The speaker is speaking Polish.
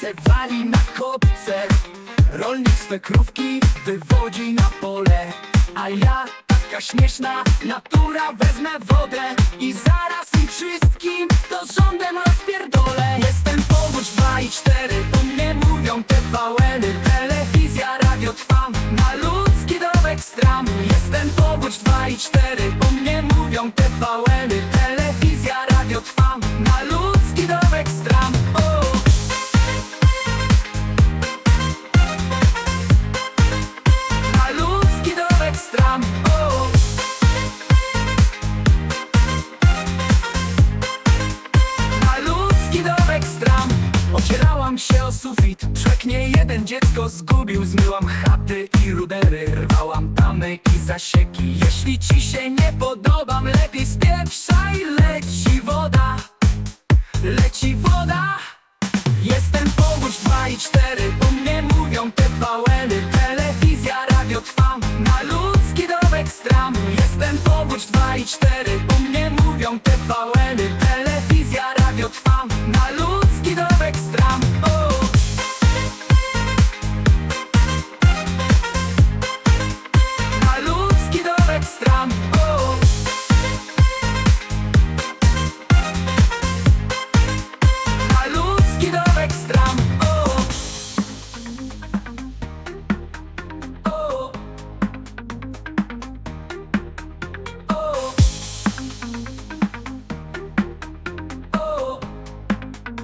se wali na kopce. Rolnik swe krówki wywodzi na pole. A ja, taka śmieszna natura Wezmę wodę i zaraz im wszystkim To rządem rozpierdolę. Jestem powódź 2 i 4 O mnie mówią te wałeny Telewizja, radio trwam Na ludzki dołek stram. Jestem powódź 2 i 4 O mnie mówią te wałeny Ocierałam się o sufit Człek nie jeden dziecko zgubił. Zmyłam chaty i rudery Rwałam tamy i zasieki. Jeśli ci się nie podobam Lepiej spieprzaj Leci woda. Leci woda. Jestem powódź 2 i 4 Po mnie mówią te wałeny Telewizja, radio trwam Na ludzki dołek stram. Jestem powódź 2 i 4 Po mnie mówią te wałeny